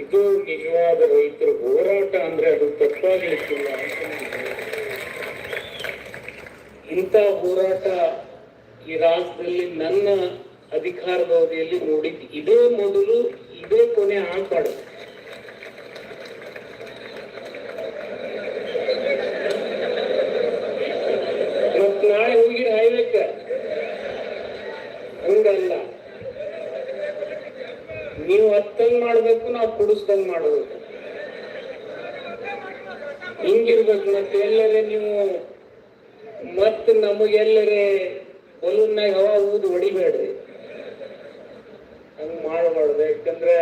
ಇದು ನಿಜವಾದ ರೈತರ ಹೋರಾಟ ಅಂದ್ರೆ ಅದು ನನಗೆ ಇಂಥ ಹೋರಾಟ ಈ ರಾಜ್ಯದಲ್ಲಿ ನನ್ನ ಅಧಿಕಾರದ ಅವಧಿಯಲ್ಲಿ ನೋಡಿದ್ದು ಇದೇ ಮೊದಲು, ಇದೇ ಕೊನೆ ಆಗ್ಬಾರ್ದು ಮತ್ ನಾಳೆ ಹೋಗಿ ಹಾಯ್ಬೇಕ ಹಂಗಲ್ಲ ನೀವು ಹತ್ತಂಗ್ ಮಾಡ್ಬೇಕು ನಾವು ಮಾಡುವುದು. ಹಿಂಗಿರ್ಬೇಕು ಮತ್ತೆ ಎಲ್ಲರೇ ನೀವು. ಮತ್ತೆ ನಮಗೆಲ್ಲರೇ ಬಲೂನ್ನಾಗ ಹವಾ ಊದು ಹೊಡಿಬೇಡ್ರಿ. ಹಂಗ ಮಾಡಬಾರ್ದು, ಯಾಕಂದ್ರೆ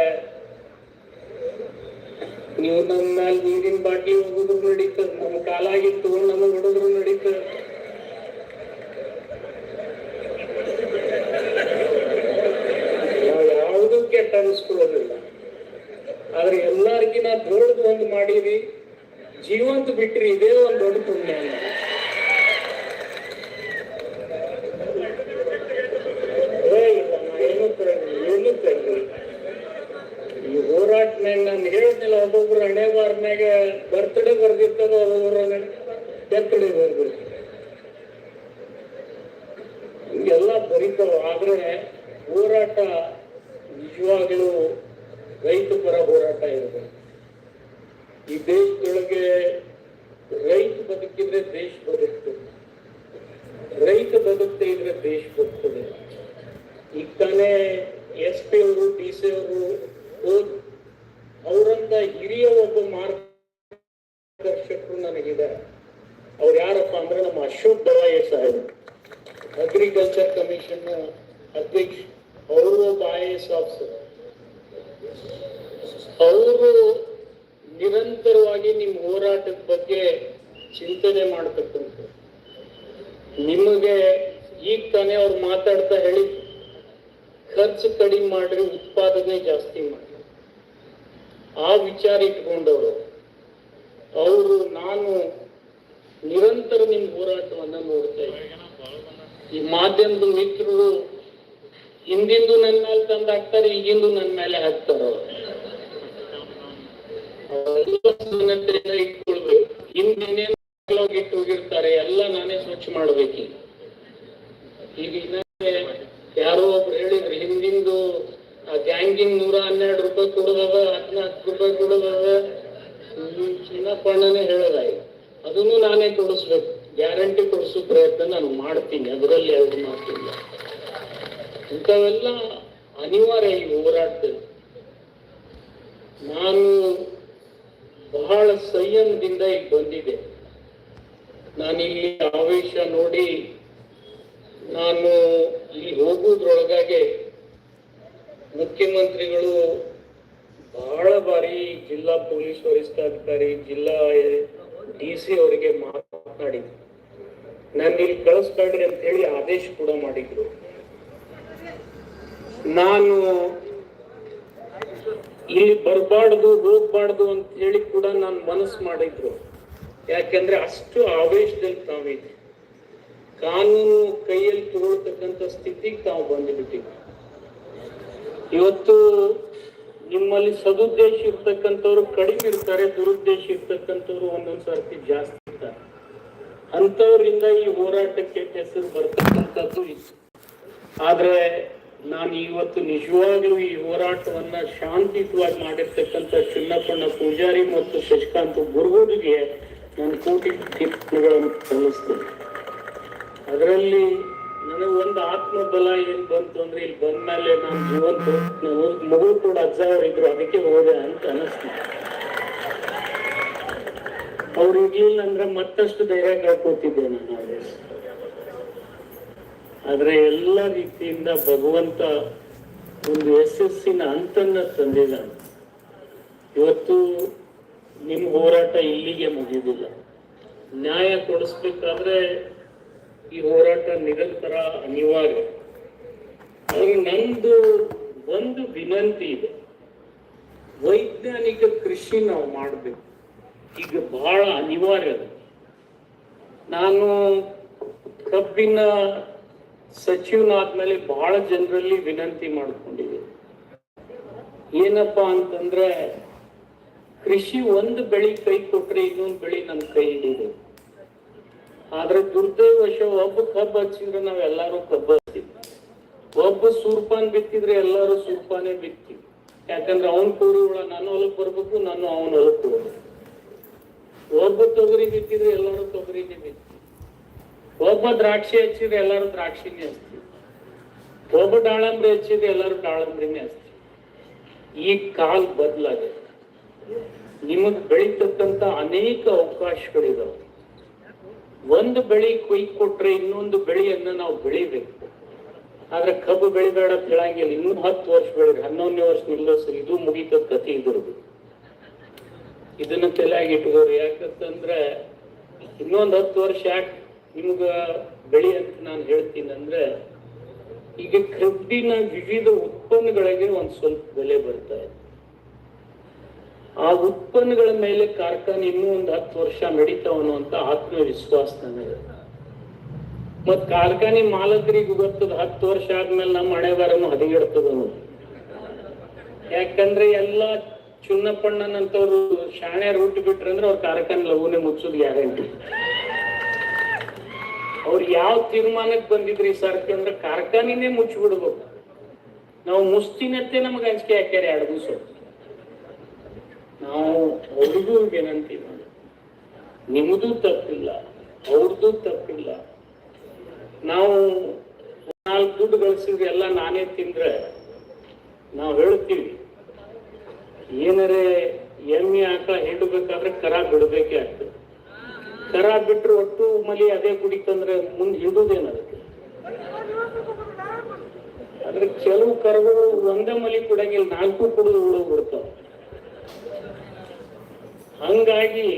ನೀವು ನಮ್ಮ ಮ್ಯಾಲ ನೀರಿನ ಬಾಟ್ಲಿ ಹೋಗುದ್ರು ನಡೀತದ ನಮ್ ಕಾಲಾಗಿತ್ತು ನಮಗೆ ಹೊಡೆದ್ರು ನಡೀತದ ನಾವು ಯಾವುದೂ ಕೆಟ್ಟ ಅನಿಸ್ಕೊಳ್ಳೋದಿಲ್ಲ. ಆದ್ರೆ ಎಲ್ಲಾರ್ಗಿನ ದೊಡ್ಡದು ಒಂದು ಮಾಡಿರಿ ಜೀವಂತ ಬಿಟ್ರಿ, ಇದೇ ಒಂದು ದೊಡ್ಡ ಪುಣ್ಯ. ಈ ಹೋರಾಟ ನಾನು ಹೇಳಿದ್ನಲ್ಲ ಒಬ್ಬೊಬ್ರು ಹಣೆ ಬಾರ್ನಾಗ ಬರ್ತ್ಡೇ ಬರ್ದಿರ್ತದ, ಒಬ್ಬೊಬ್ರು ಡೆತ್ಡೇ ಬರ್ದಿರ್ತದೆ. ಎಲ್ಲ ಬರೀತಾವ, ಆದ್ರೆ ಹೋರಾಟ ನಿಜವಾಗ್ಲೂ ರೈತ ಪರ ಹೋರಾಟ ಇರಬೇಕು ಈ ದೇಶದೊಳಗೆ ರೈತ ಬದುಕಿದ್ರೆ ದೇಶ ಬದುಕ್ತದೆ. ರೈತ ಬದುಕದೆ ಇದ್ರೆ ದೇಶ ಬದುಕ್ತದೆ. ಈಗ ತಾನೇ ಎಸ್ ಪಿ ಅವರು, ಡಿ ಸಿ ಅವರು ಅವರಂತ ಹಿರಿಯ ಒಬ್ಬ ಮಾರ್ಗದರ್ಶಕರು ನನಗಿದ್ದಾರೆ. ಅವ್ರು ಯಾರಪ್ಪ ಅಂದ್ರೆ ನಮ್ಮ ಅಶೋಕ್ ದವಾಯೆ ಸಾಹೇಬ್. ಅಗ್ರಿಕಲ್ಚರ್ ಕಮಿಷನ್ ಅಧ್ಯಕ್ಷ, ಅವರು ಒಬ್ಬ ಐ ಎಸ್ ಆಫೀಸರ್ ಅವರು ನಿರಂತರವಾಗಿ ನಿಮ್ಮ ಹೋರಾಟದ ಬಗ್ಗೆ ಚಿಂತನೆ ಮಾಡತಕ್ಕಂಥ ನಿಮಗೆ ಈಗ ತಾನೇ ಅವ್ರು ಮಾತಾಡ್ತಾ ಹೇಳಿ ಖರ್ಚು ಕಡಿಮೆ ಮಾಡ್ರಿ, ಉತ್ಪಾದನೆ ಜಾಸ್ತಿ ಮಾಡ್ರಿ. ಆ ವಿಚಾರ ಇಟ್ಕೊಂಡವರು. ಅವರು ನಾನು ನಿರಂತರ ನಿಮ್ಮ ಹೋರಾಟವನ್ನ ನೋಡ್ತಾ ಇದ್ದೀನಿ. ಈ ಮಾಧ್ಯಮದ ಮಿತ್ರರು ಹಿಂದಿಂದು ನನ್ನ ಮೇಲೆ ತಂದು ಹಾಕ್ತಾರೆ, ಈಗಿಂದು ನನ್ನ ಮೇಲೆ ಹಾಕ್ತಾರ? ಇಟ್ಕೊಳ್ಬೇಕು. ಹೋಗಿರ್ತಾರೆ ಎಲ್ಲ ನಾನೇ ಸ್ವಚ್ಛ ಮಾಡ್ಬೇಕಿ. ಈಗ ಯಾರೋ ಒಬ್ರು ಹೇಳಿದ್ರು, ಹಿಂದಿಂದು ಗ್ಯಾಂಗಿಂಗ್ ನೂರ ಹನ್ನೆರಡು ರೂಪಾಯಿ ಕೊಡೋದದ ಹದಿನಾಲ್ಕು ರೂಪಾಯಿ ಕೊಡೋದದ ಚಿನ್ನಪ್ಪಣ್ಣನೇ ಹೇಳೋದಾಯ್ ಅದನ್ನು ನಾನೇ ಕೊಡಿಸ್ಬೇಕು ಗ್ಯಾರಂಟಿ ಕೊಡಿಸೋ ಪ್ರಯತ್ನ ನಾನು ಮಾಡ್ತೀನಿ, ಅದರಲ್ಲಿ ಎರಡು ಮಾತಿಲ್ಲ. ಇಂಥವೆಲ್ಲ ಅನಿವಾರ್ಯ ಈ ಹೋರಾಟದಲ್ಲಿ. ನಾನು ಬಹಳ ಸಂಯಮದಿಂದ ಇಲ್ಲಿ ಬಂದಿದೆ ನಾನು ಇಲ್ಲಿ ಆವೇಶ ನೋಡಿ ನಾನು ಇಲ್ಲಿ ಹೋಗುವುದ್ರೊಳಗಾಗೆ ಮುಖ್ಯಮಂತ್ರಿಗಳು ಬಹಳ ಬಾರಿ ಜಿಲ್ಲಾ ಪೊಲೀಸ್ ವರಿಷ್ಠಾಧಿಕಾರಿ ಜಿಲ್ಲಾ ಡಿ ಸಿ ಅವರಿಗೆ ಮಾತನಾಡಿದ್ರು. ನಾನು ಇಲ್ಲಿ ಕಳಿಸ್ಬೇಡ್ರಿ ಅಂತ ಹೇಳಿ ಆದೇಶ ಕೂಡ ಮಾಡಿದ್ರು. ನಾನು ಇಲ್ಲಿ ಬರಬಾರ್ದು, ಹೋಗ್ಬಾರ್ದು ಅಂತ ಹೇಳಿ ಕೂಡ ನಾನು ಮನಸ್ಸು ಮಾಡಿದ್ರು. ಯಾಕೆಂದ್ರೆ ಅಷ್ಟು ಆವೇಶದಲ್ಲಿ ತಾವಿದೆ ಕಾನೂನು ಕೈಯಲ್ಲಿ ತಗೊಳ್ತಕ್ಕಂಥ ಸ್ಥಿತಿಗೆ ತಾವು ಬಂದುಬಿಟ್ಟಿದ್ವಿ ಇವತ್ತು ನಿಮ್ಮಲ್ಲಿ ಸದುದ್ದೇಶ ಇರ್ತಕ್ಕಂಥವ್ರು ಕಡಿಮೆ ಇರ್ತಾರೆ, ದುರುದ್ದೇಶ ಇರ್ತಕ್ಕಂಥವ್ರು ಒಂದೊಂದು ಸರ್ತಿ ಜಾಸ್ತಿ ಇರ್ತಾರೆ. ಅಂಥವ್ರಿಂದ ಈ ಹೋರಾಟಕ್ಕೆ ಹೆಸರು ಬರ್ತಕ್ಕಂಥದ್ದು ಇತ್ತು ಆದ್ರೆ ನಾನು ಇವತ್ತು ನಿಜವಾಗ್ಲೂ ಈ ಹೋರಾಟವನ್ನ ಶಾಂತಿಯುತವಾಗಿ ಮಾಡಿರ್ತಕ್ಕಂಥ ಚಿನ್ನಪ್ಪಣ್ಣ ಪೂಜಾರಿ ಮತ್ತು ಶಶಿಕಾಂತ್ ಗುರುಗಳಿಗೆ ನನ್ನ ಕೋಟಿ ಟಿಪ್ಪಣಿಗಳನ್ನು ಸಲ್ಲಿಸ್ತೇನೆ. ಅದರಲ್ಲಿ ನನಗೆ ಒಂದು ಆತ್ಮಬಲ ಏನ್ ಬಂತು ಅಂದ್ರೆ ಇಲ್ಲಿ ಬಂದ್ಮೇಲೆ ನಾನು ಜೀವಂತ ಮಗು ಕೂಡ ಅಜ್ಜ ಅವರಿದ್ರು, ಅದಕ್ಕೆ ಹೋದೆ ಅಂತ ಅನಿಸ್ತು. ಅವ್ರು ಇರ್ಲಿಲ್ಲ ಅಂದ್ರೆ ಮತ್ತಷ್ಟು ಧೈರ್ಯ ಕಳ್ಕೊತಿದ್ದೆ ನಾನು. ಆದ್ರೆ ಎಲ್ಲ ರೀತಿಯಿಂದ ಭಗವಂತ ಒಂದು ಯಶಸ್ಸಿನ ಅಂತನ್ನ ತಂದಿದ್ದಾನೆ ಇವತ್ತು ನಿಮ್ ಹೋರಾಟ ಇಲ್ಲಿಗೆ ಮುಗಿದಿಲ್ಲ. ನ್ಯಾಯ ಕೊಡಿಸ್ಬೇಕಾದ್ರೆ ಈ ಹೋರಾಟ ನಿರಂತರ ಅನಿವಾರ್ಯ. ಆದ್ರೆ ನಂದು ಒಂದು ವಿನಂತಿ ಇದೆ. ವೈಜ್ಞಾನಿಕ ಕೃಷಿ ನಾವು ಮಾಡಬೇಕು. ಈಗ ಬಹಳ ಅನಿವಾರ್ಯ ನಾನು ಕಬ್ಬಿನ ಸಚಿವನಾದ್ಮೇಲೆ ಬಹಳ ಜನರಲ್ಲಿ ವಿನಂತಿ ಮಾಡಿಕೊಂಡಿದೆ. ಏನಪ್ಪಾ ಅಂತಂದ್ರೆ, ಕೃಷಿ ಒಂದು ಬೆಳಿ ಕೈ ಕೊಟ್ರೆ ಇನ್ನೊಂದು ಬೆಳಿ ನಮ್ ಕೈ ಹಿಡಿದೆ ಆದ್ರೆ ದುರ್ದೈವಶ ಒಬ್ಬ ಕಬ್ಬು ಹಚ್ಚಿದ್ರೆ ನಾವ್ ಎಲ್ಲಾರು ಕಬ್ಬು ಹಚ್ತೀವಿ. ಒಬ್ಬ ಸೂರ್ಪಾನ್ ಬಿತ್ತಿದ್ರೆ ಎಲ್ಲಾರು ಸೂರ್ಪಾನೇ ಬಿತ್ತೀವಿ. ಯಾಕಂದ್ರೆ ಅವನ್ ಕೂಡಿ ಹುಳ ನಾನು ಹೊಲಕ್ ಬರ್ಬೇಕು, ನಾನು ಅವನ ಹೊಲಕ್ ಹೋಗ್ಬೇಕು. ಒಬ್ಬ ತೊಗರಿ ಬಿತ್ತಿದ್ರೆ ಒಬ್ಬ ದ್ರಾಕ್ಷಿ ಹಚ್ಚಿದ್ರೆ ಎಲ್ಲಾರು ದ್ರಾಕ್ಷಿನೇ ಹಚ್ತೀವಿ ಒಬ್ಬ ದಾಳಂಬ್ರಿ ಹಚ್ಚಿದ್ರೆ ಎಲ್ಲಾರು ದಾಳಂಬ್ರಿನೇ ಹಚ್ತೀವಿ ಈ ಕಾಲ್ ಬದಲಾಗತ್ತೆ. ನಿಮಗ್ ಬೆಳೀತಕ್ಕಂತ ಅನೇಕ ಅವಕಾಶಗಳಿದಾವೆ. ಒಂದು ಬೆಳಿ ಕೊಯ್ ಕೊಟ್ರೆ ಇನ್ನೊಂದು ಬೆಳೆಯನ್ನ ನಾವು ಬೆಳಿಬೇಕು. ಆದ್ರೆ ಕಬ್ಬು ಬೆಳಿಬೇಡ ಅಂತ ಇನ್ನೂ ಹತ್ತು ವರ್ಷ ಬೆಳಿರಿ ಹನ್ನೊಂದನೇ ವರ್ಷ ನಿಲ್ಲೋಸ್ರಿ ಇದು ಮುಗಿತದ ಕಥೆ ಇದ್ರದ್ದು ಇದನ್ನ ತಲೆಯಾಗಿ ಇಟ್ಕೋರಿ. ಯಾಕಂತಂದ್ರೆ ಇನ್ನೊಂದ್ ಹತ್ತು ವರ್ಷ ಯಾಕೆ ನಿಮ್ಗ ಬೆಳಿ ಅಂತ ನಾನು ಹೇಳ್ತೀನಿ ಅಂದ್ರೆ, ಈಗ ಕಬ್ಬಿನ ವಿವಿಧ ಉತ್ಪನ್ನಗಳಿಗೆ ಒಂದ್ ಸ್ವಲ್ಪ ಬೆಲೆ ಬರ್ತಾ ಇದೆ. ಆ ಉತ್ಪನ್ನಗಳ ಮೇಲೆ ಕಾರ್ಖಾನೆ ಇನ್ನೂ ಒಂದು ಹತ್ತು ವರ್ಷ ನಡೀತಾವನು ಅಂತ ಆತ್ಮವಿಶ್ವಾಸ ನನಗೆ. ಮತ್ ಕಾರ್ಖಾನೆ ಮಾಲಕರಿಗೂ ಗೊತ್ತದ, ಹತ್ತು ವರ್ಷ ಆದ್ಮೇಲೆ ನಮ್ಮ ಹಣೆಗಾರನು ಬರನು ಯಾಕಂದ್ರೆ ಎಲ್ಲಾ ಚುನ್ನಪ್ಪಣ್ಣನಂತವ್ರು ಶಾಣೆ ರೂಟ್ ಬಿಟ್ರಂದ್ರೆ ಅವ್ರ ಕಾರ್ಖಾನೆ ಲಘುನೆ ಮುಚ್ಚೋದು ಗ್ಯಾರಂಟಿ. ಅವ್ರು ಯಾವ ತೀರ್ಮಾನಕ್ಕೆ ಬಂದಿದ್ರಿ ಸರ್ ಅಂದ್ರೆ ಕಾರ್ಖಾನಿನೇ ಮುಚ್ಚಿಬಿಡ್ಬೇಕು. ನಾವು ಮುಸ್ತಿನತ್ತೆ ನಮ್ಗೆ ಅಂಜಿಕೆ ಹಾಕ್ಯಾರ ಎರಡು ದಿವಸ ನಾವು ಅವ್ರಿಗೂ ವಿನಂತಿ ಮಾಡಿ ನಿಮ್ಮದು ತಪ್ಪಿಲ್ಲ ಅವ್ರದ್ದು ತಪ್ಪಿಲ್ಲ. ನಾವು ನಾಲ್ಕು ದುಡ್ಡು ಗಳಿಸಿದ್ರೆ ಎಲ್ಲ ನಾನೇ ತಿಂದ್ರೆ ನಾವು ಹೇಳ್ತೀವಿ, ಏನರೇ ಎಮ್ಮೆ ಆಕಳ ಹಿಂಡಬೇಕಾದ್ರೆ ಕರ ಬಿಡ್ಬೇಕೇ ಆಗ್ತದೆ. ಕರ ಬಿಟ್ರೆ ಒಟ್ಟು ಮಲಿ ಅದೇ ಕುಡಿತಂದ್ರೆ ಮುಂದೆ ಹಿಡುದೇನ ಅದಕ್ಕೆ? ಆದ್ರೆ ಕೆಲವು ಕರಗಳು ಒಂದೇ ಮಲಿ ಕುಡಂಗಿಲ್ಲ, ನಾಲ್ಕು ಕುಡಿದು ಉಳಿದು ಬಿಡ್ತಾವ ಹಂಗಾಗಿ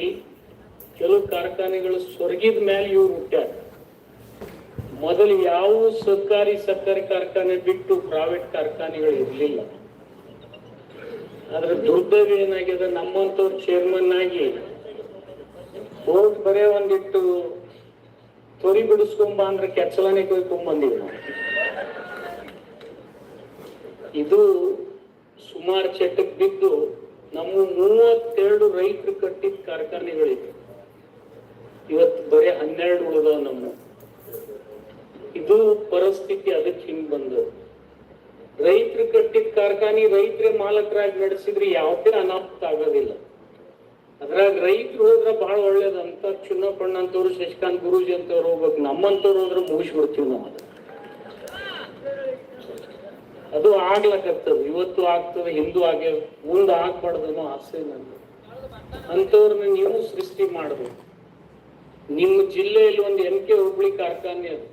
ಕೆಲವು ಕಾರ್ಖಾನೆಗಳು ಸ್ವರ್ಗಿದ ಮೇಲೆ ಇವ್ರು ಹುಟ್ಟ್ಯಾರ ಮೊದಲು ಯಾವ ಸರ್ಕಾರಿ ಸರ್ಕಾರಿ ಕಾರ್ಖಾನೆ ಬಿಟ್ಟು ಪ್ರೈವೇಟ್ ಕಾರ್ಖಾನೆಗಳು ಇರಲಿಲ್ಲ. ಆದ್ರೆ ದುರ್ದೈವ ಏನಾಗಿದೆ ನಮ್ಮಂತವ್ರು ಚೇರ್ಮನ್ ಆಗಿ ಹೋಗಿ ಬರೇ ಒಂದಿಟ್ಟು ತೊರಿ ಬಿಡಿಸ್ಕೊಂಬ ಅಂದ್ರೆ ಕೆಚ್ಚಲನೆ ಕೊಯ್ಕೊಂಡ್ ಇದು ಸುಮಾರು ಚಟಕ್ ಬಿದ್ದು ನಮ್ಮ ಮೂವತ್ತೆರಡು ರೈತರು ಕಟ್ಟಿದ ಕಾರ್ಖಾನೆಗಳಿವೆ ಇವತ್ತು ಬರೀ ಹನ್ನೆರಡು ಉಳಿದವ ನಮ್ಮ. ಇದು ಪರಿಸ್ಥಿತಿ ಅದಕ್ಕೆ ಹಿಂಗ್ ಬಂದು ರೈತರು ಕಟ್ಟಿದ ಕಾರ್ಖಾನೆ ರೈತರೇ ಮಾಲಕರಾಗಿ ನಡೆಸಿದ್ರೆ ಯಾವುದೇ ಅನಾಹುತ ಆಗೋದಿಲ್ಲ. ಅದ್ರಾಗ ರೈತರು ಹೋದ್ರೆ ಬಹಳ ಒಳ್ಳೇದಂತ ಚುನ್ನಪ್ಪಣ್ಣ ಅಂತವ್ರು, ಶಶಿಕಾಂತ್ ಗುರುಜಿ ಅಂತವ್ರು ಹೋಗ್ಬೇಕು. ನಮ್ಮಂತವ್ರು ಹೋದ್ರೆ ಮುಗಿಸ್ಬಿಡ್ತೀವಿ ನಾವು ಅದು ಆಗ್ಲಕತ್ತದ. ಇವತ್ತು ಆಗ್ತದೆ, ಹಿಂದೂ ಆಗ್ಯ ಮುಂದೆ ಆಗ್ಬಾರ್ದನೋ ಆಸೆ ನಂದು. ಅಂಥವ್ರನ್ನ ನೀವು ಸೃಷ್ಟಿ ಮಾಡಬೇಕು. ನಿಮ್ಮ ಜಿಲ್ಲೆಯಲ್ಲಿ ಒಂದು ಎಂ ಕೆ ಹುಬ್ಳಿ ಕಾರ್ಖಾನೆ ಅದು.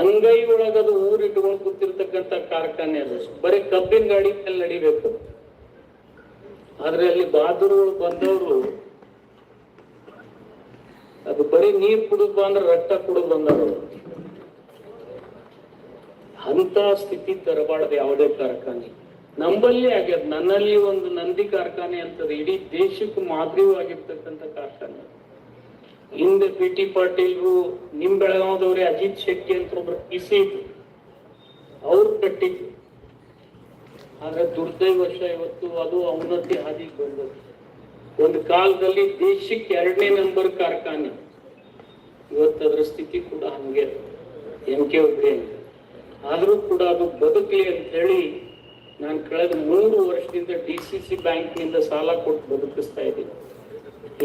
ಅಂಗೈ ಒಳಗದು ಊರಿಟ್ಕೊಂಡು ಕೂತಿರ್ತಕ್ಕಂಥ ಕಾರ್ಖಾನೆ ಅದು. ಬರೀ ಕಬ್ಬಿನ ಗಾಡಿ ಮೇಲೆ ನಡಿಬೇಕು. ಆದ್ರೆ ಅಲ್ಲಿ ಬಹಾದೂರುಗಳು ಬಂದವರು ಅದು ಬರೀ ನೀರ್ ಕುಡಿದ್ ಅಂದ್ರೆ ರಕ್ತ ಕುಡಿದ್ ಬಂದವರು ಅಂತ ಸ್ಥಿತಿ ತರಬಾರ್ದು ಯಾವುದೇ ಕಾರ್ಖಾನೆ. ನಂಬಲ್ಲಿ ಆಗ್ಯದ, ನನ್ನಲ್ಲಿ ಒಂದು ನಂದಿ ಕಾರ್ಖಾನೆ ಅಂತದ, ಇಡೀ ದೇಶಕ್ಕೆ ಮಾದರಿಯಾಗಿರ್ತಕ್ಕಂಥ ಕಾರ್ಖಾನೆ. ಹಿಂದೆ ಪಿ ಟಿ ಪಾಟೀಲ್ರು, ನಿಮ್ ಬೆಳಗಾವದವ್ರೆ ಅಜಿತ್ ಶೆಟ್ಟಿ ಅಂತ ಒಬ್ರು ಇಸಿದ್ರು. ಅವ್ರು ಕಟ್ಟಿದ್ರು. ಆದ್ರೆ ದುರ್ದೈವಶ ಇವತ್ತು ಅದು ಅವನತಿ ಹಾದಿಗೆ ಬಂದದ್ದು. ಒಂದು ಕಾಲದಲ್ಲಿ ದೇಶಕ್ಕೆ ಎರಡನೇ ನಂಬರ್ ಕಾರ್ಖಾನೆ. ಇವತ್ತು ಅದರ ಸ್ಥಿತಿ ಕೂಡ ಹಂಗೆ. ಎಂ ಕೆ ಒಬ್ಬರೇ ಆದರೂ ಕೂಡ ಅದು ಬದುಕಲಿ ಅಂತ ಹೇಳಿ ನಾನು ಕಳೆದ ಮೂರು ವರ್ಷದಿಂದ ಡಿ ಸಿ ಸಿ ಬ್ಯಾಂಕ್ನಿಂದ ಸಾಲ ಕೊಟ್ಟು ಬದುಕಿಸ್ತಾ ಇದ್ದೀನಿ.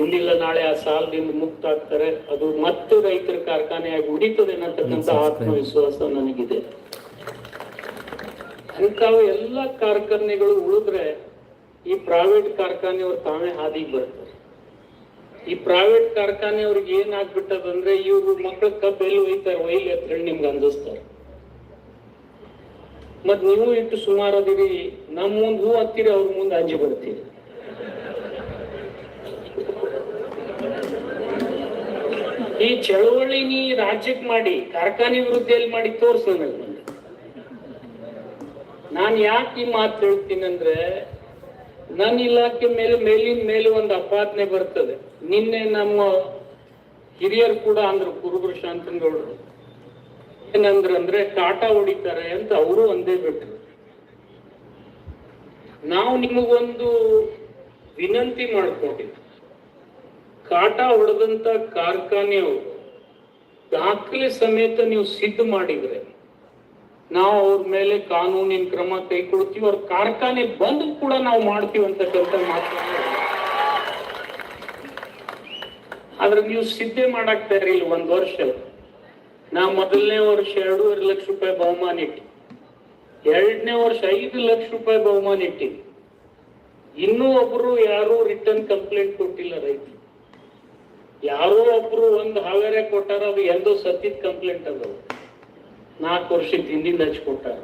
ಇಲ್ಲಿಲ್ಲ ನಾಳೆ ಆ ಸಾಲದಿಂದ ಮುಕ್ತ ಆಗ್ತಾರೆ ಅದು ಮತ್ತೆ ರೈತರ ಕಾರ್ಖಾನೆಯಾಗಿ ಉಳಿತದೆ ಅನ್ನತಕ್ಕಂಥ ಆತ್ಮವಿಶ್ವಾಸ ನನಗಿದೆ. ಅಂಥವು ಎಲ್ಲ ಕಾರ್ಖಾನೆಗಳು ಉಳಿದ್ರೆ ಈ ಪ್ರೈವೇಟ್ ಕಾರ್ಖಾನೆಯವ್ರು ತಾವೇ ಹಾದಿಗೆ ಬರ್ತಾರೆ. ಈ ಪ್ರೈವೇಟ್ ಕಾರ್ಖಾನೆಯವ್ರಿಗೆ ಏನಾಗ್ಬಿಟ್ಟದಂದ್ರೆ ಇವ್ರು ಮಕ್ಕಳ ಕಬ್ಬು ಎಲ್ಲಿ ಒಯ್ತಾರೆ? ಒಯ್ಲಿ ಅಂತ ಹೇಳಿ ನಿಮ್ಗೆ ಅಂದಿಸ್ತಾರೆ. ಮತ್ ನೀವು ಇಟ್ಟು ಸುಮಾರು ಅದಿರಿ ನಮ್ಮ ಮುಂದ್ ಹೂ ಹತ್ತೀರಿ, ಅವ್ರ ಮುಂದೆ ಅಂಜಿ ಬರ್ತೀರಿ ಈ ಚಳವಳಿ ನೀ ರಾಜ್ಯಕ್ಕೆ ಮಾಡಿ, ಕಾರ್ಖಾನೆ ವಿರುದ್ಧದಲ್ಲಿ ಮಾಡಿ ತೋರ್ಸ ನನಗೆ. ನಾನ್ ಯಾಕೆ ಈ ಮಾತು ಹೇಳ್ತೀನಿ ಅಂದ್ರೆ ನನ್ನ ಇಲಾಖೆ ಮೇಲೆ ಮೇಲಿನ ಮೇಲೆ ಒಂದು ಅಪಾದನೆ ಬರ್ತದೆ. ನಿನ್ನೆ ನಮ್ಮ ಹಿರಿಯರು ಕೂಡ ಅಂದ್ರು, ಕುರುಬರು, ಶಾಂತನಗೌಡರು. ಏನಂದ್ರ ಅಂದ್ರೆ ಕಾಟ ಹೊಡಿತಾರೆ ಅಂತ ಅವರು ಒಂದೇ ಬಿಟ್ರು. ನಾವು ನಿಮಗೊಂದು ವಿನಂತಿ ಮಾಡ್ಕೊಂಡಿದ್ವಿ. ಕಾಟ ಹೊಡೆದಂತ ಕಾರ್ಖಾನೆಯವರು, ದಾಖಲೆ ಸಮೇತ ನೀವು ಸಿದ್ಧ ಮಾಡಿದ್ರೆ ನಾವು ಅವ್ರ ಮೇಲೆ ಕಾನೂನಿನ ಕ್ರಮ ಕೈಗೊಳ್ತೀವಿ, ಅವ್ರ ಕಾರ್ಖಾನೆ ಬಂದ್ ಕೂಡ ನಾವು ಮಾಡ್ತೀವಿ ಅಂತ ಕೆಲಸ ಮಾಡ್ತೀವಿ. ಆದ್ರೆ ನೀವು ಸಿದ್ಧೆ ಮಾಡಕ್ ತಯಾರಿಲ್ಲ ಒಂದ್ ವರ್ಷ. ನಾ ಮೊದಲನೇ ವರ್ಷ ಎರಡೂವರೆ ಲಕ್ಷ ರೂಪಾಯಿ ಬಹುಮಾನ ಇಟ್ಟಿ. ಎರಡನೇ ವರ್ಷ ಐದು ಲಕ್ಷ ರೂಪಾಯಿ ಬಹುಮಾನ ಇಟ್ಟಿ. ಇನ್ನೂ ಒಬ್ರು ಯಾರು ರಿಟರ್ನ್ ಕಂಪ್ಲೇಂಟ್ ಕೊಟ್ಟಿಲ್ಲ ರೈತರು. ಯಾರೋ ಒಬ್ರು ಒಂದು ಹಾವೇರೆ ಕೊಟ್ಟಾರ, ಅದು ಎಂದೋ ಸತ್ತಿದ ಕಂಪ್ಲೇಂಟ್ ಅದು. ನಾಲ್ಕು ವರ್ಷದ ಹಿಂದಿಂದ ಹಚ್ಕೊಟ್ಟಾರ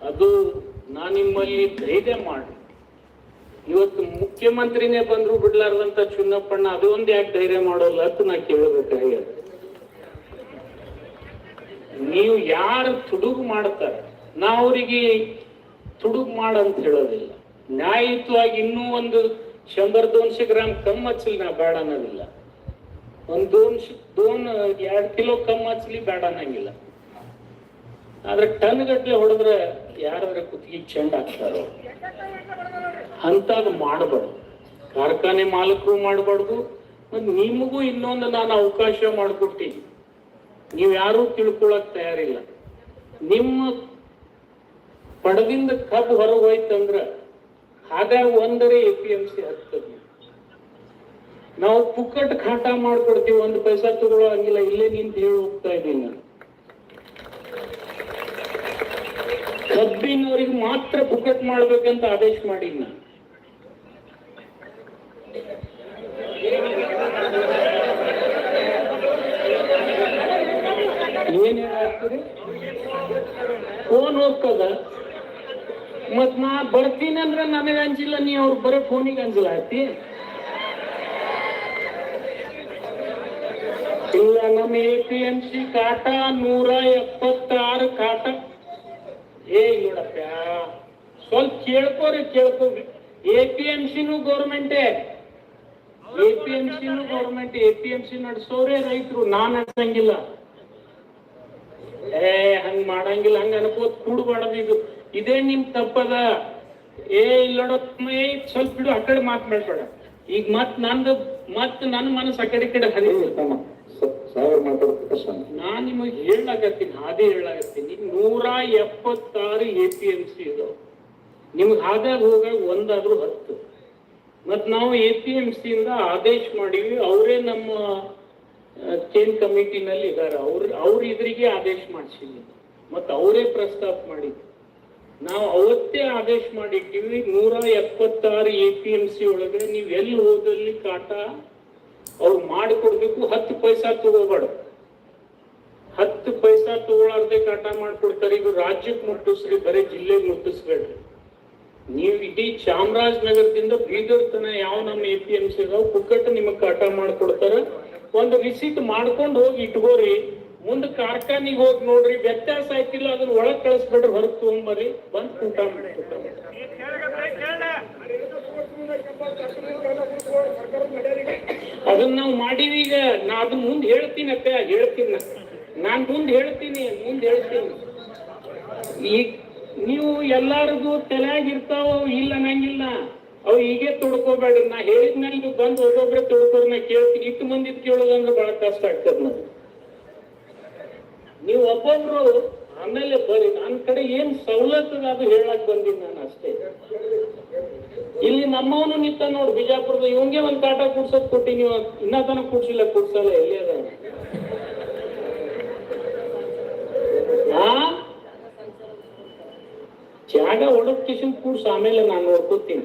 ಅದು ನಾ ನಿಮ್ಮಲ್ಲಿ ಧೈರ್ಯ ಮಾಡಿ ಇವತ್ತು ಮುಖ್ಯಮಂತ್ರಿನೇ ಬಂದ್ರು ಬಿಡ್ಲಾರ್ದಂತ ಚುನ್ನಪ್ಪಣ್ಣ ಅದು ಒಂದ್ ಯಾಕೆ ಧೈರ್ಯ ಮಾಡೋಲ್ಲ ಅಂತ ನಾ ಕೇಳಬೇಕಾಗ್ಯದ ನೀವು ಯಾರು ತುಡುಗು ಮಾಡ್ತಾರೆ? ನಾ ಅವರಿಗೆ ತುಡುಗು ಮಾಡಂತ ಹೇಳೋದಿಲ್ಲ. ನ್ಯಾಯಯುತವಾಗಿ ಇನ್ನೂ ಒಂದು ಶಂಬರ್ ದೋನ್ಶೆ ಗ್ರಾಮ್ ಕಮ್ ಹಚ್ಚಲಿ ನಾ ಬೇಡ ಅನ್ನೋದಿಲ್ಲ ಒಂದು ದೋನ್ ದೋನ್, ಎರಡು ಕಿಲೋ ಕಮ್ ಹಚ್ಚಲಿ ಬೇಡ ಅನ್ನಂಗಿಲ್ಲ ಆದ್ರೆ ಟನ್ ಗಟ್ಟಲೆ ಹೊಡೆದ್ರೆ ಯಾರಾದ್ರೆ ಕುತ್ತಿಗೆ ಚೆಂಡ ಹಾಕ್ತಾರೋ? ಅದು ಮಾಡಬಾರ್ದು. ಕಾರ್ಖಾನೆ ಮಾಲಕರು ಮಾಡಬಾರ್ದು. ನಿಮಗೂ ಇನ್ನೊಂದು ನಾನು ಅವಕಾಶ ಮಾಡಿಕೊಟ್ಟಿನಿ ನೀವು ಯಾರು ತಿಳ್ಕೊಳಕ್ ತಯಾರಿಲ್ಲ. ನಿಮ್ಮ ಪಡದಿಂದ ಕಬ್ಬು ಹೊರಗೆ ಹೋಯ್ತಂದ್ರ ಹಾಗಾಗಿ ಒಂದರೆ ಎ ಪಿ ಎಂ ಸಿ ಹತ್ತದ ನಾವು ಪುಕ್ಕಟ್ ಖಾಟ ಮಾಡ್ಕೊಡ್ತೀವಿ, ಒಂದು ಪೈಸಾ ತಗೊಳ್ಳೋ ಹಂಗಿಲ್ಲ, ಇಲ್ಲೇ ನಿಂತು ಹೇಳಿ ಹೋಗ್ತಾ ಇದ್ದೀನಿ ನಾನು. ಕಬ್ಬಿನವರಿಗೆ ಮಾತ್ರ ಪುಕ್ಕಟ್ ಮಾಡ್ಬೇಕಂತ ಆದೇಶ ಮಾಡೀನಿ ನಾನು ಏನ್ ಹೇಳಾಗ್ತದೆ ಫೋನ್ ಹೋಗ್ತದ? ಮತ್ ನಾ ಬರ್ತೀನಿ ಅಂದ್ರೆ ನನಗೆ ಅಂಜಿಲ್ಲ, ನೀ ಅವ್ರ ಬರೀ ಫೋನಿಗೆ ಅಂಜಲ ಆಯ್ತಿ ಇಲ್ಲ, ನಮ್ಮ ಎ ಪಿ ಎಂ ಸಿ ಕಾಟ ನೂರ ಎಪ್ಪತ್ತಾರು ಕಾಟ. ಏ ನೋಡಪ್ಪ ಸ್ವಲ್ಪ ಕೇಳ್ಕೋರಿ ಕೇಳ್ಕೋರಿ ಎ ಪಿ ಎಂ ಸಿನು ಗೌರ್ಮೆಂಟೇ A P M ಸಿನು government A P M C ನಡೆಸೋರೇ ರೈತರು ನಾನ್ ಅನ್ಸಂಗಿಲ್ಲ. ಏ ಹಂಗ ಮಾಡಂಗಿಲ್ಲ ಹಂಗ ಅನ್ಕೋತ್ ಕೂಡ್ಬಾರ್ದು ಇದು. ಇದೇ ನಿಮ್ ತಪ್ಪದ. ಏ ಇಲ್ಲ ನೋಡಪ್ಪ, ಏ ಸ್ವಲ್ಪ ಬಿಡು ಆ ಕಡೆ ಮಾಡ್ಬೇಡ. ಈಗ ಮತ್ ನಂದು ಮತ್ ನನ್ನ ಮನಸ್ಸು ಆ ಕಡೆ ಕಡೆ ಸಾವಿರ ಮಾತಾಡ್ತಕ್ಕ ಕಷ್ಟ ನಾನ್ ನಿಮಗೆ ಹೇಳಾಗತ್ತೀನಿ ಹಾದಿ ಹೇಳಾಗತ್ತೀನಿ ನೂರ ಎಪ್ಪತ್ತಾರು ಎ ಪಿ ಎಂ ಸಿ ಇದಾವ ನಿಮ್ಗೆ ಹಾದಾಗ ಹೋಗಾಗ ಒಂದಾದ್ರೂ ಹತ್ತು. ಮತ್ ನಾವು ಎ ಪಿ ಎಂ ಸಿ ಇಂದ ಆದೇಶ ಮಾಡಿವಿ, ಅವರೇ ನಮ್ಮ ಚೇನ್ ಕಮಿಟಿನಲ್ಲಿ ಇದಾರೆ. ಅವ್ರ ಅವ್ರ ಇದ್ರಿಗೆ ಆದೇಶ ಮಾಡಿಸಿದ್ವಿ ಮತ್ ಅವರೇ ಪ್ರಸ್ತಾಪ ಮಾಡಿದ್ವಿ ನಾವು ಅವತ್ತೇ ಆದೇಶ ಮಾಡಿಟ್ಟಿವಿ ನೂರ ಎಪ್ಪತ್ತಾರು ಎ ಪಿ ಎಂ ಸಿ ಒಳಗೆ ನೀವ್ ಎಲ್ಲಿ ಹೋದಲ್ಲಿ ಕಾಟ ಅವ್ರು ಮಾಡಿಕೊಡ್ಬೇಕು ಹತ್ತು ಪೈಸಾ ತಗೋಬಾರ್ದು. ಹತ್ತು ಪೈಸಾ ತಗೊಳಾರ್ದೆ ಕಾಟ ಮಾಡ್ಕೊಡ್ತಾರೆ. ಇದು ರಾಜ್ಯಕ್ಕೆ ಮುಟ್ಟಿಸ್ರಿ, ಬರೀ ಜಿಲ್ಲೆಗೆ ಮುಟ್ಟಿಸ್ಬೇಡ್ರಿ. ನೀವು ಇಡೀ ಚಾಮರಾಜನಗರದಿಂದ ಬೀದರ್ ತನ ಯಾವ ನಮ್ಮ ಎ ಪಿ ಎಂ ಸಿ ಪುಕ್ಕಟ್ಟು ನಿಮಗ್ ಕಾಟ ಮಾಡ್ಕೊಡ್ತಾರ. ಒಂದು ರಿಸೀಟ್ ಮಾಡ್ಕೊಂಡು ಹೋಗಿ ಇಟ್ಕೋರಿ. ಮುಂದ್ ಕಾರ್ಖಾನಿಗೆ ಹೋಗಿ ನೋಡ್ರಿ, ವ್ಯತ್ಯಾಸ ಆಯ್ತಿಲ್ಲ, ಅದನ್ನ ಒಳಗ್ ಕಳಿಸ್ಬೇಡ್ರಿ, ಹೊರಗ್ ತಗೊಂಬರ್ರಿ, ಬಂದ್ ಊಟ ಮಾಡಿ. ಅದನ್ನ ನಾವು ಮಾಡೀವಿ ಈಗ. ನಾ ಅದನ್ನ ಮುಂದೆ ಹೇಳ್ತೀನಿ ಅಪ್ಪ ಹೇಳ್ತೀನಿ. ನಾ. ನಾನ್ ಮುಂದೆ ಹೇಳ್ತೀನಿ ಮುಂದೆ ಹೇಳ್ತೀನಿ. ಈಗ ನೀವು ಎಲ್ಲಾರದು ತಲೆಯಾಗಿರ್ತಾವ ಇಲ್ಲ ನಂಗಿಲ್ಲ ಅವು ಹೀಗೆ ತೊಡ್ಕೋಬೇಡ್ರಿ. ನಾ ಹೇಳಿದ್ಮೇಲೆ ನೀವು ಬಂದು ಒಬ್ಬೊಬ್ರೆ ತೊಡ್ಕೋರ್, ನಾ ಕೇಳ್ತೀನಿ. ಇಟ್ಟು ಮಂದಿ ಕೇಳೋದಂದ್ರೆ ಬಹಳ ಕಷ್ಟ ಆಗ್ತದ ನಾನು ನೀವು ಒಬ್ಬೊಬ್ರು ಆಮೇಲೆ ಬರೀ ನನ್ನ ಕಡೆ ಏನ್ ಸವಲತ್ತದ ಅದ ಹೇಳಕ್ ಬಂದೀನಿ ನಾನು ಅಷ್ಟೇ. ಇಲ್ಲಿ ನಮ್ಮವನು ನಿಂತ ನೋಡು, ಬಿಜಾಪುರದ ಇವಂಗೆ ಒಂದ್ ಕಾಟ ಕುಡ್ಸೋದ್ ಕೊಟ್ಟಿನಿ ಇನ್ನ ತನಕ ಕುಡ್ಸಿಲ್ಲ, ಕುಡ್ಸಲ್ಲ, ಎಲ್ಲಿ ಅದ? ಜಾಗ ಒಳಗ್ ಕಿಶನ್ ಕೂಡ್ಸ್, ಆಮೇಲೆ ನಾನು ನೋಡ್ಕೋತೀನಿ.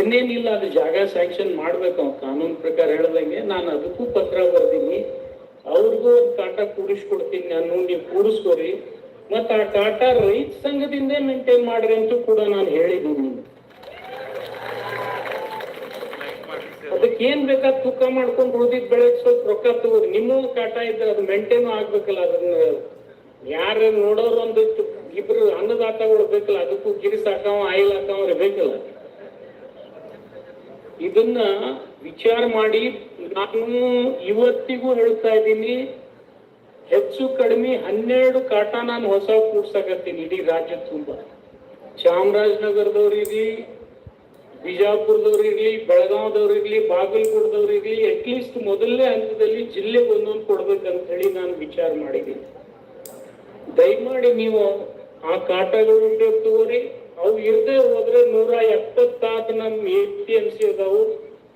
ಇನ್ನೇನಿಲ್ಲ, ಅದು ಜಾಗ ಸ್ಯಾಂಕ್ಷನ್ ಮಾಡ್ಬೇಕು ಕಾನೂನು ಪ್ರಕಾರ ಹೇಳ್ದಂಗೆ. ನಾನು ಅದಕ್ಕೂ ಪತ್ರ ಬರ್ದೀನಿ. ಅವ್ರಿಗೂ ಒಂದು ಕಾಟ ಕೂಡಿಸ್ಕೊಡ್ತೀನಿ, ನಾನು ನೀವು ಕೂಡಿಸ್ಕೋರಿ. ಮತ್ತ ಆ ಟಾಟಾ ರೈತ ಸಂಘದಿಂದ ಮೇಂಟೈನ್ ಮಾಡ್ರಿ ಅಂತೂ ಕೂಡ ನಾನು ಹೇಳಿದ್ದೀನಿ ಅದಕ್ಕೆ ಏನ್ ಬೇಕಾದ್ ತೂಕ ಮಾಡ್ಕೊಂಡು ಉಳಿದಿದ್ ಬೆಳೆ ಸ್ವಲ್ಪ ರೊಕ್ಕ ತಗೋರಿ. ನಿಮ್ಮ ಕಾಟ ಇದ್ರೆ ಅದು ಮೇಂಟೈನ್ ಆಗ್ಬೇಕಲ್ಲ, ಅದನ್ನ ಯಾರು ನೋಡೋರು ಒಂದು ಇಬ್ರು ಅನ್ನದಾತಗಳು ಬೇಕಲ್ಲ, ಅದಕ್ಕೂ ಗಿರಿ ಸಾಕವ, ಆಯಿಲ್ ಹಾಕವ್ರೆ ಬೇಕಲ್ಲ. ಇದನ್ನ ವಿಚಾರ ಮಾಡಿ ನಾನು ಇವತ್ತಿಗೂ ಹೇಳ್ತಾ ಇದ್ದೀನಿ. ಹೆಚ್ಚು ಕಡಿಮೆ ಹನ್ನೆರಡು ಕಾಟ ನಾನು ಹೊಸ ಕೂಡ್ಸಕತ್ತೀನಿ ಇಡೀ ರಾಜ್ಯ ತುಂಬ. ಚಾಮರಾಜನಗರದವ್ರು ಇರ್ಲಿ, ಬಿಜಾಪುರದವ್ರು ಇರ್ಲಿ, ಬೆಳಗಾವದವ್ರು ಇರ್ಲಿ, ಬಾಗಲಕೋಟದವ್ರು ಇರ್ಲಿ ಅಟ್ಲೀಸ್ಟ್ ಮೊದಲನೇ ಹಂತದಲ್ಲಿ ಜಿಲ್ಲೆಗೆ ಒಂದೊಂದು ಕೊಡ್ಬೇಕಂತ ಹೇಳಿ ನಾನು ವಿಚಾರ ಮಾಡಿದ್ದೀನಿ. ದಯಮಾಡಿ ನೀವು ಆ ಕಾಟಗಳು ತಗೋರಿ ಅವು ಇರದೆ ಹೋದ್ರೆ ನೂರ ಎಪ್ಪತ್ತಾರು ನಮ್ಮ ಎ ಪಿ ಎಂ ಸಿ ಅದಾವು.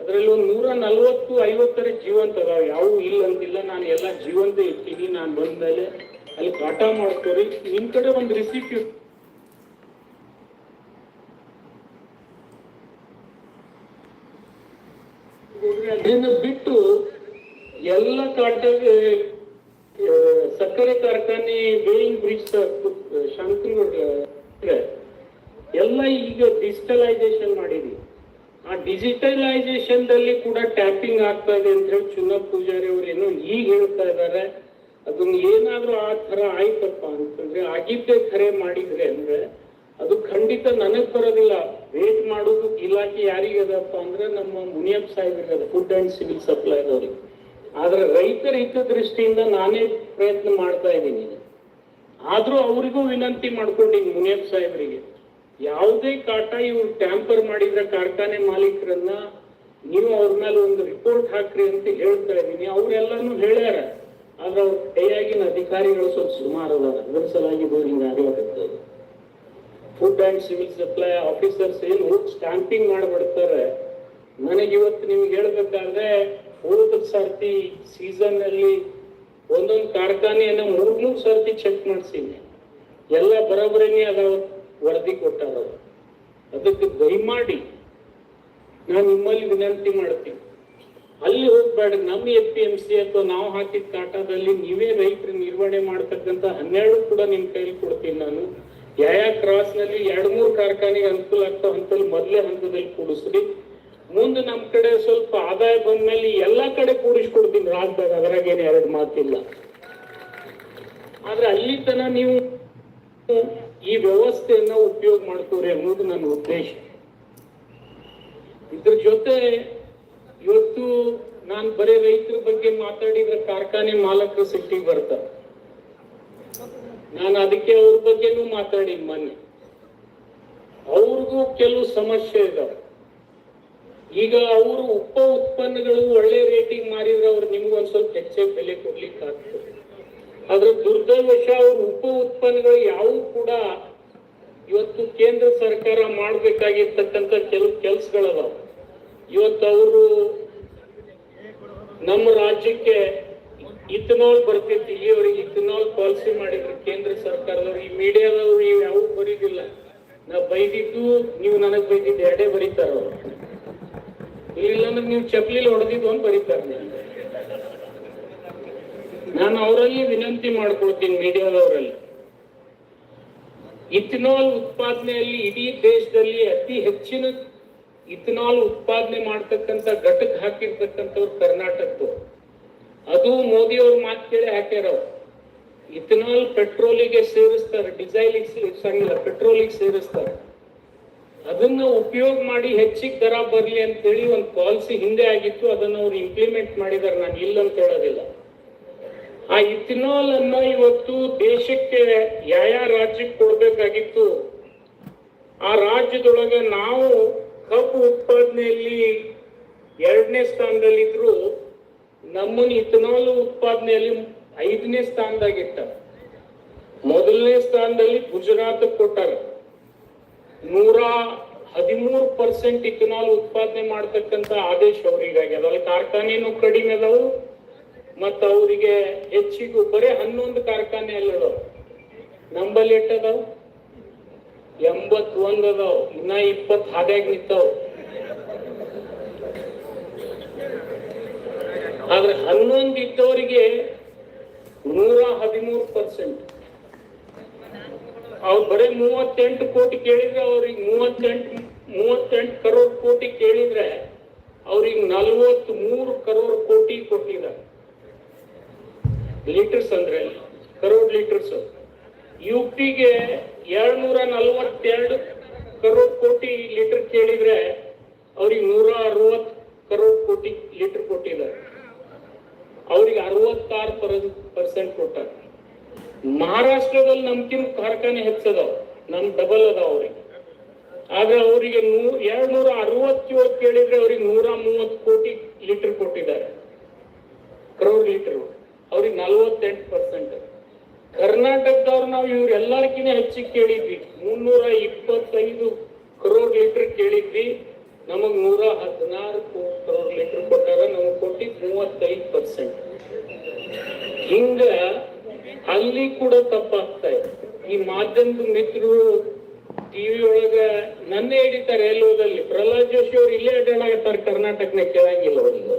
ಅದರಲ್ಲಿ ಒಂದು ನೂರ ನಲ್ವತ್ತು ಐವತ್ತರ ಜೀವಂತ ಅದಾವೆ. ಯಾವ ಇಲ್ಲ ಅಂತಿಲ್ಲ. ನಾನು ಎಲ್ಲ ಜೀವಂತ ಇರ್ತೀನಿ. ನಾನು ಬಂದ್ಮೇಲೆ ಅಲ್ಲಿ ಕಾಟ ಮಾಡ್ಕೋರಿ. ನಿಮ್ ಕಡೆ ಒಂದು ರಿಸಿಪ್ಟ್ ಅದನ್ನ ಬಿಟ್ಟು ಎಲ್ಲ ಕಾಟಾಗ ಆ, ಸಕ್ಕರೆ ಕಾರ್ಖಾನೆ ಬೇಯಿಂಗ್ ಬ್ರಿಡ್ಜ್ ಶಾಂತಿಗೌಡ ಎಲ್ಲ ಈಗ ಡಿಜಿಟಲೈಸೇಷನ್ ಮಾಡಿದ್ವಿ. ಆ ಡಿಜಿಟಲೈಸೇಷನ್ ದಲ್ಲಿ ಕೂಡ ಟ್ಯಾಪಿಂಗ್ ಆಗ್ತಾ ಇದೆ ಅಂತ ಹೇಳಿ ಚುನಾ ಪೂಜಾರಿ ಅವರು ಏನೋ ಈಗ ಹೇಳ್ತಾ ಇದ್ದಾರೆ ಅದನ್ನ ಏನಾದ್ರೂ ಆ ತರ ಆಯ್ತಪ್ಪ ಅಂತಂದ್ರೆ ಆಗಿದ್ದೇ ಖರೆ ಮಾಡಿದ್ರೆ ಅಂದ್ರೆ ಅದು ಖಂಡಿತ ನನಗ್ ಬರೋದಿಲ್ಲ. ವೇಟ್ ಮಾಡೋದು ಇಲಾಖೆ ಯಾರಿಗೆ ಅದಪ್ಪ ಅಂದ್ರೆ ನಮ್ಮ ಮುನಿಯಪ್ಪ ಸಾಹೇಬ್ರಿಗೆ ಫುಡ್ ಅಂಡ್ ಸಿವಿಲ್ ಸಪ್ಲೈ ಅವ್ರಿಗೆ ಆದ್ರೆ ರೈತರ ಹಿತದೃಷ್ಟಿಯಿಂದ ನಾನೇ ಪ್ರಯತ್ನ ಮಾಡ್ತಾ ಇದ್ದೀನಿ. ಆದ್ರೂ ಅವರಿಗೂ ವಿನಂತಿ ಮಾಡ್ಕೊಂಡೀನಿ ಮುನಿಯಪ್ಪ ಸಾಹೇಬರಿಗೆ. ಯಾವುದೇ ಕಾಟ ಇವ್ರು ಟ್ಯಾಂಪರ್ ಮಾಡಿದ್ರೆ ಕಾರ್ಖಾನೆ ಮಾಲೀಕರನ್ನ ನೀವು ಅವ್ರ ಮೇಲೆ ಒಂದು ರಿಪೋರ್ಟ್ ಹಾಕ್ರಿ ಅಂತ ಹೇಳ್ತಾ ಇದ್ದೀನಿ. ಅವ್ರೆಲ್ಲಾನು ಹೇಳ್ಯಾರ. ಆದ್ರೆ ಅವ್ರ ಕೈಯಾಗಿನ ಅಧಿಕಾರಿಗಳು ಸ್ವಲ್ಪ ಸುಮಾರು ಅದಾರ. ಅದ್ರ ಸಲಾಗಿ ಹಿಂಗ food and civil supply officers ಏನು ಸ್ಟಾಂಪಿಂಗ್ ಮಾಡಿಬಿಡ್ತಾರೆ. ನನಗೆ ಇವತ್ತು ನಿಮ್ಗೆ ಹೇಳ್ಬೇಕಾದ್ರೆ ಹೋದ ಸರ್ತಿ ಸೀಸನ್ ಅಲ್ಲಿ ಒಂದೊಂದು ಕಾರ್ಖಾನೆಯನ್ನ ಮೂರ್ ಸರ್ತಿ ಚೆಕ್ ಮಾಡಿಸಿದ್ದೆ ಎಲ್ಲ ಬರೋಬ್ಬರಿನೇ ಅದಾವ ವರದಿ ಕೊಟ್ಟಾರ. ಅದಕ್ಕೆ ದಯಮಾಡಿ ನಾನು ನಿಮ್ಮಲ್ಲಿ ವಿನಂತಿ ಮಾಡ್ತೀನಿ. ಅಲ್ಲಿ ಹೋಗ್ಬೇಡ. ನಮ್ಮ ಎಫ್ ಪಿ ಎಂ ಸಿ ಅಥವಾ ನಾವು ಹಾಕಿದ ಕಾಟಾದಲ್ಲಿ ನೀವೇ ರೈತರು ನಿರ್ವಹಣೆ ಮಾಡ್ತಕ್ಕಂತ ಹನ್ನೆರಡು ಕೂಡ ನಿಮ್ ಕೈಲಿ ಕೊಡ್ತೀನಿ ನಾನು. ಯಾವ ಕ್ರಾಸ್ನಲ್ಲಿ ಎರಡ್ ಮೂರ್ ಕಾರ್ಖಾನೆಗೆ ಅನುಕೂಲ ಆಗ್ತಾ ಅಂತಲ್ಲಿ ಮೊದಲೇ ಹಂತದಲ್ಲಿ ಕೂಡಿಸ್ರಿ. ಮುಂದೆ ನಮ್ ಕಡೆ ಸ್ವಲ್ಪ ಆದಾಯ ಬಂದ್ಮೇಲೆ ಎಲ್ಲಾ ಕಡೆ ಕೂಡಿಸ್ಕೊಡ್ತೀನಿ. ರಾಜ್ಯದಾಗ ಅದ್ರಾಗೇನು ಎರಡು ಮಾತಿಲ್ಲ. ಆದ್ರೆ ಅಲ್ಲಿ ತನ ನೀವು ಈ ವ್ಯವಸ್ಥೆಯನ್ನ ಉಪಯೋಗ ಮಾಡ್ತವ್ರೆ ಅನ್ನೋದು ನನ್ನ ಉದ್ದೇಶ. ಇದ್ರ ಜೊತೆ ಇವತ್ತು ನಾನು ಬರೀ ರೈತರ ಬಗ್ಗೆ ಮಾತಾಡಿದ್ರೆ ಕಾರ್ಖಾನೆ ಮಾಲಕರು ಸಿಟ್ಟಿಗೆ ಬರ್ತಾರೆ. ನಾನು ಅದಕ್ಕೆ ಅವ್ರ ಬಗ್ಗೆನೂ ಮಾತಾಡಿ ಮೊನ್ನೆ. ಅವ್ರಿಗೂ ಕೆಲವು ಸಮಸ್ಯೆ ಇದಾವೆ. ಈಗ ಅವರು ಉಪ ಉತ್ಪನ್ನಗಳು ಒಳ್ಳೆ ರೇಟಿಂಗ್ ಮಾರಿದ್ರೆ ಅವ್ರು ನಿಮ್ಗೆ ಒಂದ್ ಸ್ವಲ್ಪ ಹೆಚ್ಚೆ ಬೆಲೆ ಕೊಡ್ಲಿಕ್ಕೆ ಆಗ್ತದೆ ಆದ್ರೆ ದುರ್ದೈವಶ ಅವ್ರ ಉಪ ಉತ್ಪನ್ನಗಳು ಯಾವು ಕೂಡ ಇವತ್ತು ಕೇಂದ್ರ ಸರ್ಕಾರ ಮಾಡ್ಬೇಕಾಗಿರ್ತಕ್ಕಂಥ ಕೆಲವು ಕೆಲ್ಸಗಳದಾವ. ಇವತ್ತು ಅವರು ನಮ್ಮ ರಾಜ್ಯಕ್ಕೆ ಇಥನಾಲ್ ಬರ್ತೈತಿ, ಇಲ್ಲಿವರೆಗೆ ಇಥನಾಲ್ ಪಾಲಿಸಿ ಮಾಡಿದ್ರು ಕೇಂದ್ರ ಸರ್ಕಾರದವ್ರು. ಈ ಮೀಡಿಯಾದವ್ರು ಇವ್ ಯಾವ ಬರೀದಿಲ್ಲ. ನಾ ಬೈದಿದ್ದು ನೀವು ನನಗ್ ಬೈದಿದ್ದು ಎರಡೇ ಬರೀತಾರ ಅವ್ರು. ಇಲ್ಲಿಲ್ಲ ಅಂದ್ರೆ ನೀವು ಚಪ್ಲಿಲಿ ಹೊಡೆದಿದ್ದು ಅಂತ ಬರೀತಾರೆ ನೀವು. ನಾನು ಅವರಲ್ಲಿ ವಿನಂತಿ ಮಾಡ್ಕೊಳ್ತೀನಿ ಮೀಡಿಯಾದವರಲ್ಲಿ. ಇಥನಾಲ್ ಉತ್ಪಾದನೆಯಲ್ಲಿ ಇಡೀ ದೇಶದಲ್ಲಿ ಅತಿ ಹೆಚ್ಚಿನ ಇಥನಾಲ್ ಉತ್ಪಾದನೆ ಮಾಡ್ತಕ್ಕಂಥ ಘಟಕ ಹಾಕಿರ್ತಕ್ಕಂಥವ್ರು ಕರ್ನಾಟಕದವ್ರು. ಅದು ಮೋದಿ ಅವ್ರ ಮಾತು ಕೇಳಿ ಹಾಕ್ಯಾರ. ಇಥನಾಲ್ ಪೆಟ್ರೋಲಿಗೆ ಸೇರಿಸ್ತಾರೆ, ಡಿಸೈಲಿಗೆ ಸೇರಿಸಂಗಿಲ್ಲ ಪೆಟ್ರೋಲಿಗೆ ಸೇರಿಸ್ತಾರೆ. ಅದನ್ನ ಉಪಯೋಗ ಮಾಡಿ ಹೆಚ್ಚಿಗೆ ದರ ಬರಲಿ ಅಂತೇಳಿ ಒಂದು ಪಾಲಿಸಿ ಹಿಂದೆ ಆಗಿತ್ತು, ಅದನ್ನ ಅವ್ರು ಇಂಪ್ಲಿಮೆಂಟ್ ಮಾಡಿದಾರೆ. ನಾನು ಇಲ್ಲ ಅಂತ ಹೇಳೋದಿಲ್ಲ. ಆ ಇಥಿನಾಲ್ ಅನ್ನ ಇವತ್ತು ದೇಶಕ್ಕೆ ಯಾವ ರಾಜ್ಯಕ್ಕೆ ಕೊಡ್ಬೇಕಾಗಿತ್ತು? ಆ ರಾಜ್ಯದೊಳಗೆ ನಾವು ಕಬ್ಬು ಉತ್ಪಾದನೆಯಲ್ಲಿ ಎರಡನೇ ಸ್ಥಾನದಲ್ಲಿದ್ರು ನಮ್ಮನ್ನ ಇಥನಾಲ್ ಉತ್ಪಾದನೆಯಲ್ಲಿ ಐದನೇ ಸ್ಥಾನದಾಗಿಟ್ಟ ಮೊದಲನೇ ಸ್ಥಾನದಲ್ಲಿ ಗುಜರಾತ್ ಕೊಟ್ಟಾರ. ನೂರ ಹದಿಮೂರು ಪರ್ಸೆಂಟ್ ಇಥನಾಲ್ ಉತ್ಪಾದನೆ ಮಾಡ್ತಕ್ಕಂತ ಆದೇಶ ಅವ್ರಿಗಾಗಿ ಅಲ್ಲಿ ಕಾರ್ಖಾನೆನೂ ಕಡಿಮೆ ಅದಾವು. ಮತ್ತ ಅವರಿಗೆ ಹೆಚ್ಚಿಗೂ ಬರೀ ಹನ್ನೊಂದು ಕಾರ್ಖಾನೆ ಅಲ್ಲದವು ನಂಬಲ್ಲಿ ಎಷ್ಟ್ ಎಂಬತ್ ಒಂದ್ ಅದಾವ. ಇನ್ನ ಇಪ್ಪತ್ ಹಾದ್ಯಾಗ ನಿಂತಾವ. ಆದ್ರೆ ಹನ್ನೊಂದು ಇದ್ದವರಿಗೆ ನೂರ ಹದಿಮೂರು ಪರ್ಸೆಂಟ್ ಅವ್ರು ಬರೀ ಮೂವತ್ತೆಂಟು ಕೋಟಿ ಕೇಳಿದ್ರೆ ಅವ್ರಿಗೆ ಮೂವತ್ತೆಂಟು ಮೂವತ್ತೆಂಟು ಕರೋಡ್ ಕೋಟಿ ಕೇಳಿದ್ರೆ ಅವ್ರಿಗೆ ನಲ್ವತ್ ಮೂರು ಕರೋಡ್ ಕೋಟಿ ಕೊಟ್ಟಿದ್ದಾರೆ. ಲೀಟರ್ಸ್ ಅಂದ್ರೆ ಕರೋಡ್ ಲೀಟರ್ಸ್ ಯು ಪಿಗೆ ಏಳ್ನೂರ ನಲ್ವತ್ತೆರಡು ಕರೋಡ್ ಕೋಟಿ ಲೀಟರ್ ಕೇಳಿದ್ರೆ ಅವ್ರಿಗೆ ನೂರ ಅರವತ್ ಕರೋಡ್ ಕೋಟಿ ಲೀಟರ್ ಕೊಟ್ಟಿದ್ದಾರೆ. ಅವ್ರಿಗೆ ಅರವತ್ತಾರು ಪರ್ಸೆಂಟ್ ಕೊಟ್ಟಾರ. ಮಹಾರಾಷ್ಟ್ರದಲ್ಲಿ ನಮ್ಕಿನ್ ಕಾರ್ಖಾನೆ ಹೆಚ್ಚದವ. ನಮ್ ಡಬಲ್ ಅದಾವ ಅವ್ರಿಗೆ. ಆದ್ರೆ ಅವರಿಗೆ ನೂ ಎರಡ್ ನೂರ ಅರವತ್ತೇಳು ಕೇಳಿದ್ರೆ ಅವ್ರಿಗೆ ನೂರ ಮೂವತ್ತು ಕೋಟಿ ಲೀಟರ್ ಕೊಟ್ಟಿದ್ದಾರೆ. ಕರೋಡ್ ಲೀಟರ್ ಅವ್ರಿಗೆ ನಲ್ವತ್ತೆಂಟು ಪರ್ಸೆಂಟ್ ಕರ್ನಾಟಕದವ್ರು ನಾವು ಇವ್ರೆಲ್ಲರಿಗಿಂತ ಹೆಚ್ಚಿಗೆ ಕೇಳಿದ್ವಿ. ಮುನ್ನೂರ ಇಪ್ಪತ್ತೈದು ಕ್ರೋರ್ ಲೀಟರ್ ಕೇಳಿದ್ವಿ. ನಮಗ್ ನೂರ ಹದಿನಾರು ಕ್ರೋರ್ ಲೀಟರ್ ಕೊಟ್ಟಾರ ನಮಗ್ ಕೊಟ್ಟಿದ್ ಮೂವತ್ತೈದು ಪರ್ಸೆಂಟ್ ಹಿಂಗ ಅಲ್ಲಿ ಕೂಡ ತಪ್ಪಾಗ್ತಾ ಈ ಮಾಧ್ಯಮದ ಮಿತ್ರರು ಟಿವಿ ಒಳಗ ನನ್ನೇ ಹಿಡಿತಾರೆ ಎಲ್ಲೋದಲ್ಲಿ. ಪ್ರಹ್ಲಾದ್ ಜೋಶಿ ಅವ್ರು ಇಲ್ಲೇ ಅಡ್ಡಾಡ್ತಾರೆ ಕರ್ನಾಟಕನೇ ಕೇಳಂಗಿಲ್ಲ ಅವ್ರಿಗೆ.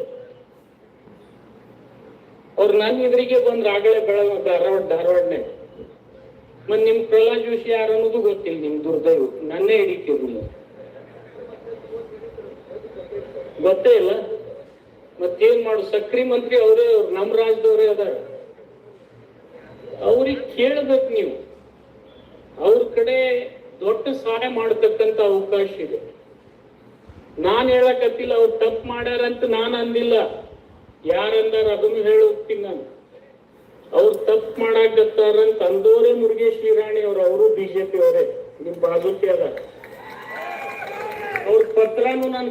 ಅವ್ರು ನನ್ನ ಎದುರಿಗೆ ಬಂದ್ರೆ ಆಗಲೇ ಬೆಳಗ ಧಾರವಾಡ, ಧಾರವಾಡನೆ. ಮತ್ ನಿಮ್ ಪ್ರಹ್ಲಾದ್ ಜೋಶಿ ಯಾರು ಅನ್ನೋದು ಗೊತ್ತಿಲ್ಲ ನಿಮ್ ದುರ್ದೈವ. ನನ್ನೇ ನೀವು. ಗೊತ್ತೇ ಇಲ್ಲ. ಮತ್ತೇನ್ ಮಾಡು, ಸಕ್ರಿ ಮಂತ್ರಿ ಅವರೇ, ಅವ್ರು ನಮ್ಮ ರಾಜ್ಯದವರೇ ಅದಾರ. ಅವ್ರಿಗೆ ಕೇಳ್ಬೇಕು ನೀವು. ಅವ್ರ ಕಡೆ ದೊಡ್ಡ ಸಹಾಯ ಮಾಡತಕ್ಕಂತ ಅವಕಾಶ ಇದೆ. ನಾನ್ ಹೇಳಕತ್ತಿಲ್ಲ ಅವ್ರು ತಪ್ಪು ಮಾಡ್ಯಾರಂತ ನಾನು ಅಂದಿಲ್ಲ. ಯಾರಂದಾರ ಅದನ್ನು ಹೋಗ್ತೀನಿ ನಾನು. ಅವ್ರು ತಪ್ಪು ಮಾಡಾಕತ್ತಾರಂತ ಅಂದೋರೆ ಮುರುಗೇಶ್ ಹಿರಾಣಿ ಅವ್ರು, ಅವರು ಬಿಜೆಪಿ ಅವರೇ. ನಿಮ್ ಬಾಜುಕೆ ಅದ. ಅವ್ರ ಪತ್ರನು ನಾನು